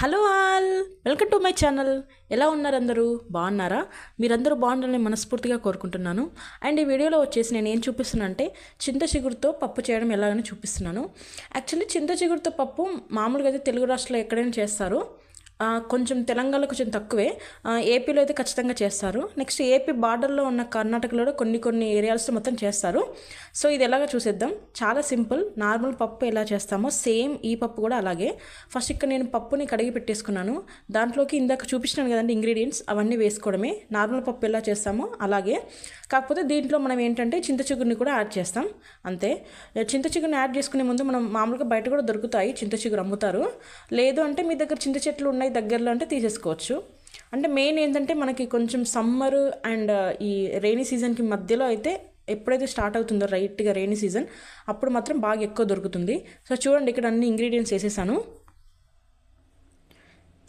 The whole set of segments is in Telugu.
Hello all welcome to my channel. ఎలా ఉన్నారు అందరూ? బాగున్నారా? మీరందరూ బాగుండాలని మనస్ఫూర్తిగా కోరుకుంటున్నాను. అండ్ ఈ వీడియోలో వచ్చేసి నేను ఏం చూపిస్తున్నాను అంటే చింత చిగురుతో పప్పు చేయడం ఎలాగని చూపిస్తున్నాను. యాక్చువల్లీ చింత చిగురుతో పప్పు మామూలుగా అయితే తెలుగు రాష్ట్రాల్లో ఎక్కడైనా చేస్తారు. కొంచెం తెలంగాణలో కొంచెం తక్కువే. ఏపీలో అయితే ఖచ్చితంగా చేస్తారు. నెక్స్ట్ ఏపీ బార్డర్లో ఉన్న కర్ణాటకలో కొన్ని కొన్ని ఏరియాస్లో మొత్తం చేస్తారు. సో ఇది ఎలాగ చూసేద్దాం. చాలా సింపుల్. నార్మల్ పప్పు ఎలా చేస్తామో సేమ్ ఈ పప్పు కూడా అలాగే. ఫస్ట్ ఇక్కడ నేను పప్పుని కడిగి పెట్టేసుకున్నాను. దాంట్లోకి ఇందాక చూపించినాను కదండి ఇంగ్రీడియంట్స్ అవన్నీ వేసుకోవడమే. నార్మల్ పప్పు ఎలా చేస్తామో అలాగే. కాకపోతే దీంట్లో మనం ఏంటంటే చింతచిగురుని కూడా యాడ్ చేస్తాం. అంతే. చింత చిగురిని యాడ్ చేసుకునే ముందు మనం మామూలుగా బయట కూడా దొరుకుతాయి. చింత చిగురు అమ్ముతారు. లేదు అంటే మీ దగ్గర చింత చెట్లు ఉన్నాయి దగ్గరలో అంటే తీసేసుకోవచ్చు. అంటే మెయిన్ ఏంటంటే మనకి కొంచెం సమ్మర్ అండ్ ఈ రెయినీ సీజన్కి మధ్యలో అయితే ఎప్పుడైతే స్టార్ట్ అవుతుందో రైట్గా రెయినీ సీజన్ అప్పుడు మాత్రం బాగా ఎక్కువ దొరుకుతుంది. సో చూడండి ఇక్కడ అన్ని ఇంగ్రీడియంట్స్ వేసేసాను.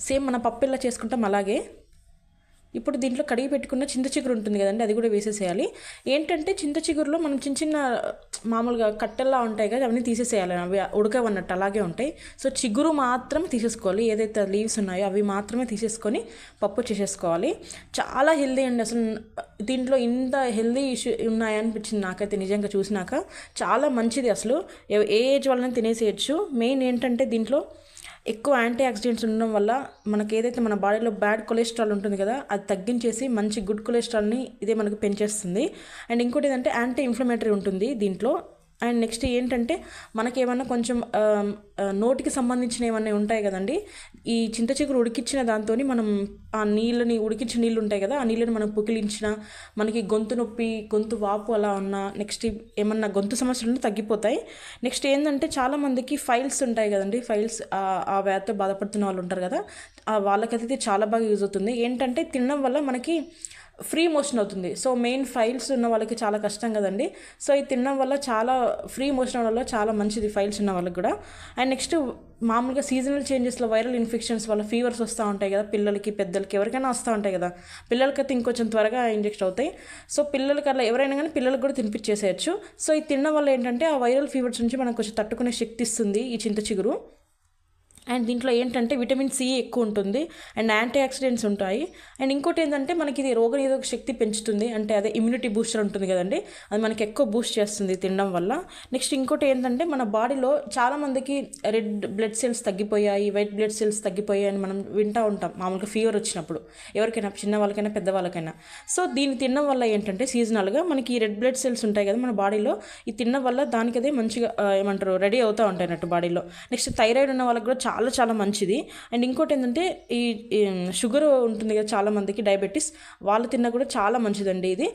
సేమ్ మన పప్పు ఇలా చేసుకుంటాం అలాగే. ఇప్పుడు దీంట్లో కడిగి పెట్టుకున్న చింత చిగురు ఉంటుంది కదండి అది కూడా వేసేసేయాలి. ఏంటంటే చింత చిగురులో మనం చిన్న చిన్న మామూలుగా కట్టెల్లా ఉంటాయి కదా అవన్నీ తీసేసేయాలి. అవి ఉడకవన్నట్టు అలాగే ఉంటాయి. సో చిగురు మాత్రం తీసేసుకోవాలి. ఏదైతే లీవ్స్ ఉన్నాయో అవి మాత్రమే తీసేసుకొని పప్పు చేసేసుకోవాలి. చాలా హెల్దీ అండి అసలు. దీంట్లో ఇంత హెల్దీ ఇష్యూ ఉన్నాయనిపించింది నాకైతే నిజంగా చూసినాక. చాలా మంచిది అసలు. ఏ ఏజ్ వాళ్ళని తినేసేయచ్చు. మెయిన్ ఏంటంటే దీంట్లో ఎక్కువ యాంటీ ఆక్సిడెంట్స్ ఉండడం వల్ల మనకి ఏదైతే మన బాడీలో బ్యాడ్ కొలెస్ట్రాల్ ఉంటుంది కదా అది తగ్గించేసి మంచి గుడ్ కొలెస్ట్రాల్ని ఇదే మనకు పెంచేస్తుంది. అండ్ ఇంకోటి ఏంటంటే యాంటీ ఇన్ఫ్లమేటరీ ఉంటుంది దీంట్లో. అండ్ నెక్స్ట్ ఏంటంటే మనకేమన్నా కొంచెం నోటికి సంబంధించిన ఏమన్నా ఉంటాయి కదండి? ఈ చింత చిగురు ఉడికించిన దాంతో మనం ఆ నీళ్ళని ఉడికించిన నీళ్ళు ఉంటాయి కదా ఆ నీళ్ళని మనం పుకిలించిన మనకి గొంతు నొప్పి గొంతు వాపు అలా ఉన్నా నెక్స్ట్ ఏమన్నా గొంతు సమస్యలు ఉంటే తగ్గిపోతాయి. నెక్స్ట్ ఏంటంటే చాలామందికి ఫైల్స్ ఉంటాయి కదండి ఫైల్స్ ఆ వ్యాధితో బాధపడుతున్న వాళ్ళు ఉంటారు కదా వాళ్ళకైతే చాలా బాగా యూజ్ అవుతుంది. ఏంటంటే తినడం వల్ల మనకి ఫ్రీ మోషన్ అవుతుంది. సో మెయిన్ ఫైల్స్ ఉన్న వాళ్ళకి చాలా కష్టం కదండి. సో ఇది తినడం వల్ల చాలా ఫ్రీ మోషన్ వల్ల చాలా మంచిది ఫైల్స్ ఉన్న వాళ్ళకి కూడా. అండ్ నెక్స్ట్ మామూలుగా సీజనల్ చేంజెస్లో వైరల్ ఇన్ఫెక్షన్స్ వల్ల ఫీవర్స్ వస్తూ ఉంటాయి కదా పిల్లలకి పెద్దలకి ఎవరికైనా వస్తూ ఉంటాయి కదా. పిల్లలకైతే ఇంకొంచెం త్వరగా ఇంజెక్ట్ అవుతాయి. సో పిల్లలకి అలా ఎవరైనా కానీ పిల్లలకు కూడా తినిపించేసేయచ్చు సో ఇది తినడం వల్ల ఏంటంటే ఆ వైరల్ ఫీవర్స్ నుంచి మనం కొంచెం తట్టుకునే శక్తి ఇస్తుంది ఈ చింత చిగురు. అండ్ దీంట్లో ఏంటంటే విటమిన్ సి ఎక్కువ ఉంటుంది అండ్ యాంటీ ఆక్సిడెంట్స్ ఉంటాయి. అండ్ ఇంకోటి ఏంటంటే మనకి ఇది రోగనిరోధక శక్తి పెంచుతుంది. అంటే అదే ఇమ్యూనిటీ బూస్టర్ ఉంటుంది కదండి. అది మనకి ఎక్కువ బూస్ట్ చేస్తుంది తినడం వల్ల. నెక్స్ట్ ఇంకోటి ఏంటంటే మన బాడీలో చాలామందికి రెడ్ బ్లడ్ సెల్స్ తగ్గిపోయాయి వైట్ బ్లడ్ సెల్స్ తగ్గిపోయాయి అని మనం వింటూ ఉంటాం. మామూలుగా ఫీవర్ వచ్చినప్పుడు. ఎవరికైనా చిన్న వాళ్ళకైనా పెద్దవాళ్ళకైనా సో దీన్ని తినడం వల్ల ఏంటంటే సీజనల్గా మనకి ఈ రెడ్ బ్లడ్ సెల్స్ ఉంటాయి కదా మన బాడీలో. ఈ తినడం వల్ల దానికి అదే మంచిగా ఏమంటారు రెడీ అవుతూ ఉంటాయి అన్నట్టు బాడీలో. నెక్స్ట్ థైరాయిడ్ ఉన్న వాళ్ళకి కూడా చాలా చాలా మంచిది. అండ్ ఇంకోటి ఏంటంటే ఈ షుగర్ ఉంటుంది కదా చాలా మందికి డయాబెటీస్ వాళ్ళు తిన్నా కూడా చాలా మంచిదండి ఇది.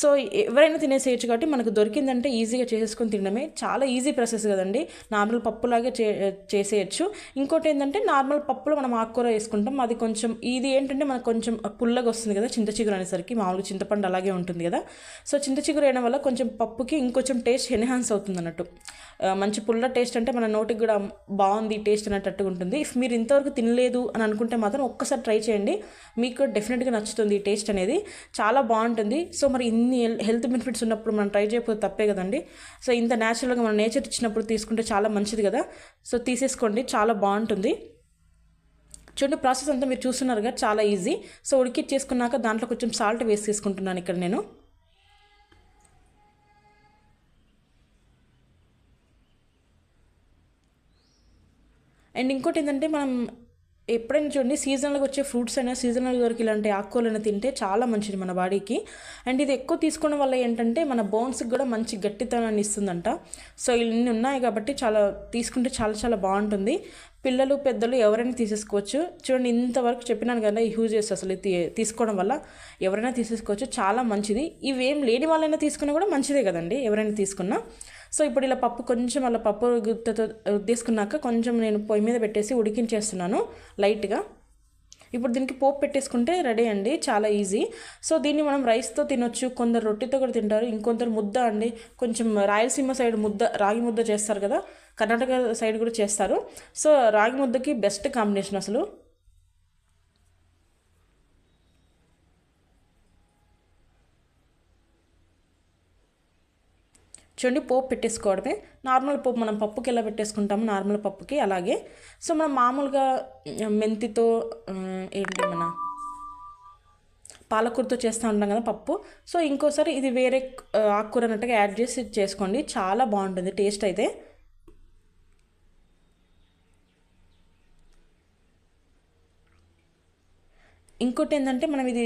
సో ఎవరైనా తినేసేయచ్చు కాబట్టి మనకు దొరికిందంటే ఈజీగా చేసేసుకొని తినడమే. చాలా ఈజీ ప్రాసెస్ కదండి. నార్మల్ పప్పులాగే చే చేసేయచ్చు. ఇంకోటి ఏంటంటే నార్మల్ పప్పులో మనం ఆకుకూర వేసుకుంటాం. అది కొంచెం ఇది ఏంటంటే మనకు కొంచెం పుల్లగా వస్తుంది కదా చింత చిగురు అనేసరికి. మామూలుగా చింతపండు అలాగే ఉంటుంది కదా. సో చింత చిగురు వేయడం వల్ల కొంచెం పప్పుకి ఇంకొంచెం టేస్ట్ ఎన్హాన్స్ అవుతుంది అన్నట్టు. మంచి పుల్ల టేస్ట్ అంటే మన నోటికి కూడా బాగుంది టేస్ట్ అనేటట్టుగా ఉంటుంది. ఇఫ్ మీరు ఇంతవరకు తినలేదు అని అనుకుంటే మాత్రం ఒక్కసారి ట్రై చేయండి. మీకు డెఫినెట్గా నచ్చుతుంది ఈ టేస్ట్ అనేది. చాలా బాగుంటుంది. సో మరి ఇన్ని హెల్త్ బెనిఫిట్స్ ఉన్నప్పుడు మనం ట్రై చేయకపోతే తప్పే కదండి. సో ఇంత న్యాచురల్గా మన నేచర్ ఇచ్చినప్పుడు తీసుకుంటే చాలా మంచిది కదా. సో తీసేసుకోండి. చాలా బాగుంటుంది. చూడండి ప్రాసెస్ అంతా మీరు చూస్తున్నారుగా చాలా ఈజీ. సో ఉడికిచ్చేసుకున్నాక దాంట్లో కొంచెం సాల్ట్ వేసి తీసుకుంటున్నాను ఇక్కడ నేను. అండ్ ఇంకోటి ఏంటంటే మనం ఎప్పుడైనా చూడండి సీజనల్గా వచ్చే ఫ్రూట్స్ అయినా సీజనల్ దొరికి ఇలాంటి ఆకుకూరలను తింటే చాలా మంచిది మన బాడీకి. అండ్ ఇది ఎక్కువ తీసుకోవడం వల్ల ఏంటంటే మన బోన్స్కి కూడా మంచి గట్టితనాన్ని ఇస్తుందంట. సో ఇన్ని ఉన్నాయి కాబట్టి చాలా తీసుకుంటే చాలా చాలా బాగుంటుంది. పిల్లలు పెద్దలు ఎవరైనా తీసేసుకోవచ్చు. చూడండి ఇంతవరకు చెప్పినాను కదా ఈ యూజెస్ అసలు ఇది తీ- తీసుకోవడం వల్ల. ఎవరైనా తీసేసుకోవచ్చు చాలా మంచిది. ఇవేం లేని వాళ్ళైనా తీసుకున్నా కూడా మంచిదే కదండి ఎవరైనా తీసుకున్నా. సో ఇప్పుడు ఇలా పప్పు కొంచెం అలా పప్పు గుత్తతో తీసుకున్నాక కొంచెం నేను పొయ్యి మీద పెట్టేసి ఉడికించేస్తున్నాను లైట్గా. ఇప్పుడు దీనికి పోపు పెట్టేసుకుంటే రెడీ అండి చాలా ఈజీ. సో దీన్ని మనం రైస్తో తినొచ్చు కొందరు రొట్టెతో కూడా తింటారు ఇంకొందరు ముద్ద అండి. కొంచెం రాయలసీమ సైడ్ ముద్ద రాగి ముద్ద చేస్తారు కదా కర్ణాటక సైడ్ కూడా చేస్తారు. సో రాగి ముద్దకి బెస్ట్ కాంబినేషన్ అసలు. చూడండి పోపు పెట్టేసుకోవడమే. నార్మల్ పోపు మనం పప్పుకి ఎలా పెట్టేసుకుంటాము నార్మల్ పప్పుకి అలాగే. సో మనం మామూలుగా మెంతితో ఏంటి మన పాలకూరతో చేస్తూ ఉంటాం కదా పప్పు. సో ఇంకోసారి ఇది వేరే ఆకుకూర అన్నట్టుగా యాడ్ చేసి చేసుకోండి. చాలా బాగుంటుంది టేస్ట్ అయితే. ఇంకోటి ఏంటంటే మనం ఇది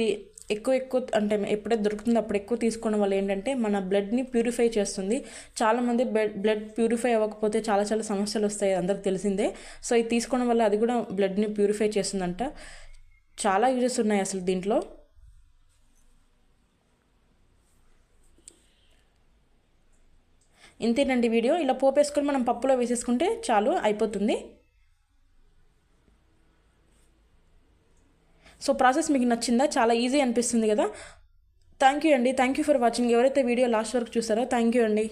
ఎక్కువ ఎక్కువ అంటే ఎప్పుడైతే దొరుకుతుందో అప్పుడు ఎక్కువ తీసుకోవడం వల్ల ఏంటంటే మన బ్లడ్ని ప్యూరిఫై చేస్తుంది. చాలామంది బ్లడ్ బ్లడ్ ప్యూరిఫై అవ్వకపోతే చాలా చాలా సమస్యలు వస్తాయి అందరికి తెలిసిందే. సో ఇది తీసుకోవడం వల్ల అది కూడా బ్లడ్ని ప్యూరిఫై చేస్తుందంట. చాలా యూజెస్ ఉన్నాయి అసలు దీంట్లో. ఇంతేనండి వీడియో. ఇలా పోపేసుకొని మనం పప్పులో వేసేసుకుంటే చాలు అయిపోతుంది. సో ప్రాసెస్ మీకు నచ్చిందా? చాలా ఈజీ అనిపిస్తుంది కదా? థ్యాంక్ యూ అండి. Thank you for watching. ఎవరైతే వీడియో లాస్ట్ వరకు చూసారో థ్యాంక్ యూ అండి.